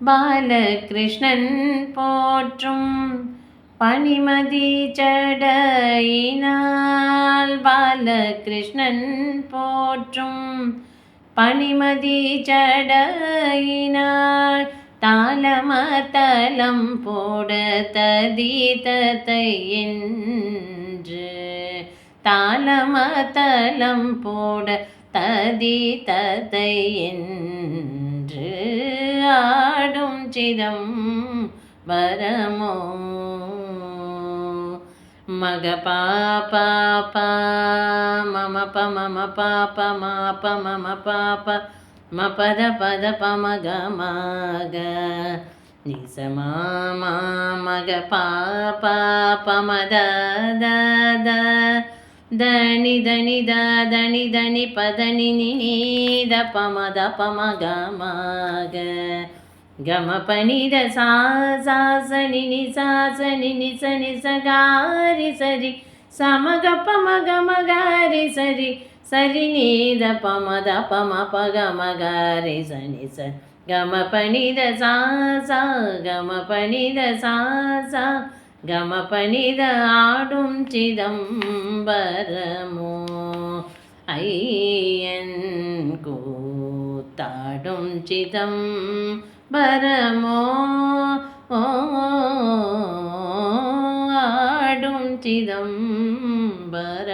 பாலகிருஷ்ணன் போற்றும் பனிமதி சடையினால் பாலகிருஷ்ணன் போற்றும் பனிமதி சடையினால் தாளமத்தலம் போட ததீதத்தை என்று தாளமத்தலம் போட ததீதத்தை என்று చిదం వరము. మగ పాప మమ ప మమ పాప మా ప మమ పాప మ పద పద ప మగ మగ. నిస మా మగ పాప పమద దని దని దని దని పదని నిద పమద పమగ మగ గమ పని దాసని సా సా సని ని సరి సమగ గ ప గారి సరి సరి నీద ద ప మ ద ప మ ప సని స గమ పని ద గమ పని ద గమ పని ద ఆడుం చిదంబరము താടും ചിതം പരമോ ആടും ചിതം പര